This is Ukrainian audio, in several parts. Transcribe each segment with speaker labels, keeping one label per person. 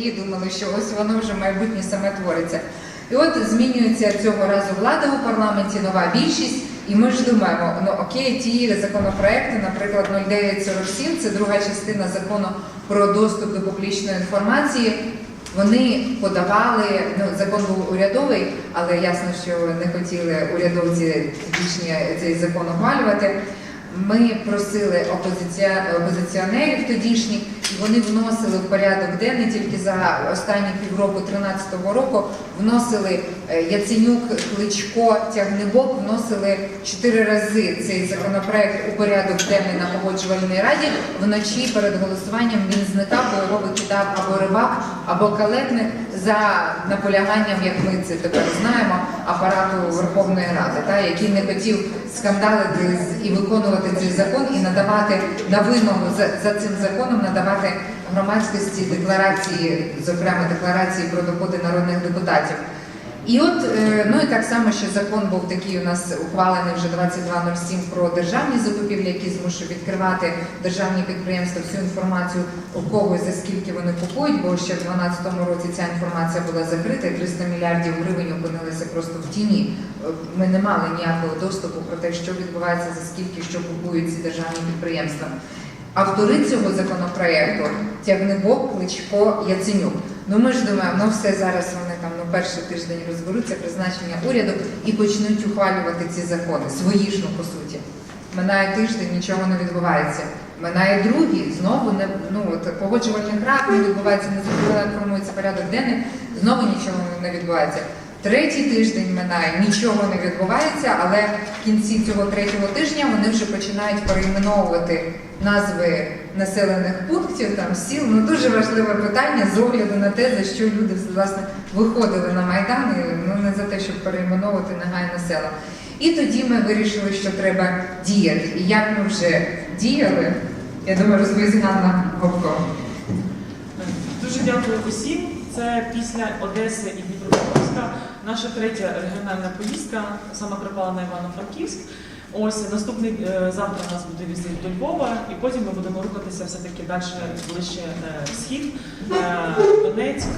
Speaker 1: І думали, що ось воно вже майбутнє саме твориться. І от змінюється цього разу влада у парламенті, нова більшість, і ми ж думаємо, ну окей, ті законопроекти, наприклад, 0947, це друга частина закону про доступ до публічної інформації. Вони подавали, ну закон був урядовий, але ясно, що не хотіли урядовці тодішні цей закон ухвалювати. Ми просили опозиціонерів тодішніх, вони вносили в порядок денний тільки за останні півроку 13-го року. Вносили е, Яценюк, Кличко, Тягнебок, вносили чотири рази цей законопроект у порядок денний на погоджувальній раді. Вночі перед голосуванням він зникав, бо його викидав або рибак, або калетник за наполяганням, як ми це тепер знаємо, апарату Верховної Ради, та який не хотів скандалити і виконувати цей закон і надавати на вимогу за, за цим законом надавати громадськості декларації, зокрема декларації про доходи народних депутатів. І от, е, ну і так само, що закон був такий у нас ухвалений вже 2207 про державні закупівлі, які змушують відкривати державні підприємства всю інформацію у кого і за скільки вони купують, бо ще в 2012 році ця інформація була закрита, 300 мільярдів гривень опинилися просто в тіні. Ми не мали ніякого доступу про те, що відбувається за скільки що купують ці державні підприємства. Автори цього законопроекту Тягнебок, Кличко, Яценюк. Ну ми ж думаємо, ну все зараз вони там ну перший тиждень розберуться призначення уряду і почнуть ухвалювати ці закони, свої ж ну по суті. Минає тиждень, нічого не відбувається. Минає другий, знову не ну от погоджувальних не відбувається, не формується порядок денний, знову нічого не відбувається. Третій тиждень минає, нічого не відбувається, але в кінці цього третього тижня вони вже починають перейменовувати назви населених пунктів, там сіл. Ну дуже важливе питання з огляду на те, за що люди власне виходили на майдан, і, ну не за те, щоб перейменовувати негайно села. І тоді ми вирішили, що треба діяти. І як ми вже діяли, я думаю, розповість Ганна Гопко.
Speaker 2: Дуже дякую усім. Це після Одеси і Дніпропетровська. Наша третя регіональна поїздка, саме припала на Івано-Франківськ. Ось наступний е, завтра у нас буде візит до Львова, і потім ми будемо рухатися все-таки далі ближче е, схід. Е, Донецьк,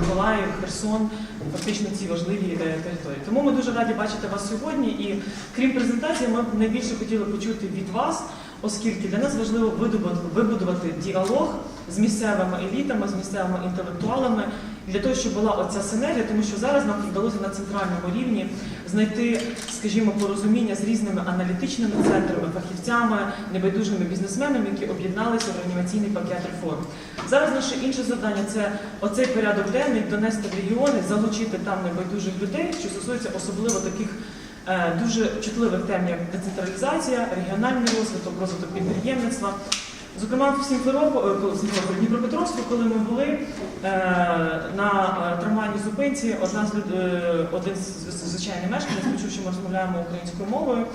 Speaker 2: Миколаїв, Херсон, фактично ці важливі території. Тому ми дуже раді бачити вас сьогодні. І крім презентації, ми б найбільше хотіли почути від вас, оскільки для нас важливо вибудувати діалог з місцевими елітами, з місцевими інтелектуалами, для того, щоб була оця синергія, тому що зараз нам вдалося на центральному рівні знайти, скажімо, порозуміння з різними аналітичними центрами, фахівцями, небайдужими бізнесменами, які об'єдналися в реанімаційний пакет реформ. Зараз наше інше завдання це оцей порядок денний донести в регіони, залучити там небайдужих людей, що стосується особливо таких. е, Дуже чутливих тем, як децентралізація, регіональний розвиток, розвиток підприємництва. Зокрема, в Сімферополі, е, Дніпропетровську, коли ми були е, на е, трамвайній зупинці, одна з люд- е, один з з- звичайний мешканець, почув, що ми розмовляємо українською мовою,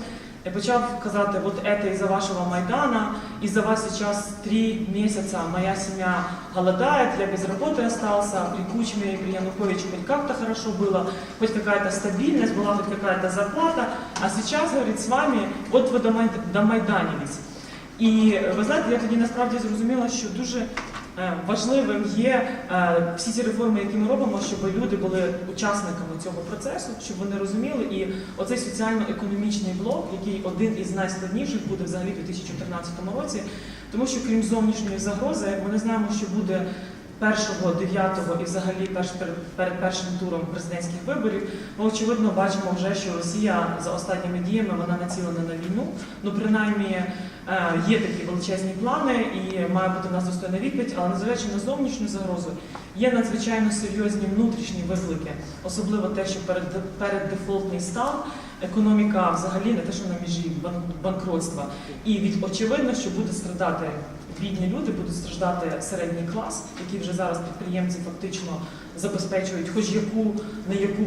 Speaker 2: і почав казати, от це із-за вашого Майдана, из-за вас сейчас три месяца моя семья голодает, я без работы остался, при Кучме и при Януковиче хоть как-то хорошо было, хоть какая-то стабильность, была хоть какая-то зарплата, а сейчас, говорит, с вами, от ви домай- домайданились. І ви знаєте, я тоді насправді зрозуміла, що дуже е, важливим є е, всі ці реформи, які ми робимо, щоб люди були учасниками цього процесу, щоб вони розуміли. І оцей соціально-економічний блок, який один із найскладніших буде взагалі у 2014 році, тому що крім зовнішньої загрози, ми не знаємо, що буде. 1, 9 і взагалі перш, перед, першим туром президентських виборів ми очевидно бачимо вже, що Росія за останніми діями вона націлена на війну. Ну принаймні е, є такі величезні плани і має бути в нас достойна відповідь, але незважаючи на зовнішню загрозу, є надзвичайно серйозні внутрішні виклики, особливо те, що перед, переддефолтний стан, економіка взагалі не те, що на межі бан- банкротства. І від очевидно, що буде страдати бідні люди, будуть страждати середній клас, які вже зараз підприємці фактично забезпечують хоч яку не яку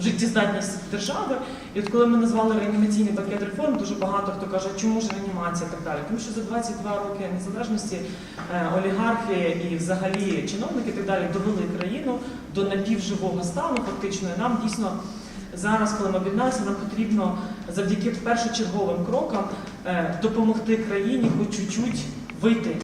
Speaker 2: життєздатність держави. І от коли ми назвали реанімаційний пакет реформ, дуже багато хто каже, чому ж реанімація і так далі. Тому що за 22 роки незалежності е, олігархи і взагалі чиновники і так далі довели країну до напівживого стану, фактично, і нам дійсно. Зараз, коли ми об'єдналися, нам потрібно завдяки першочерговим крокам е, допомогти країні хоч чуть-чуть вийти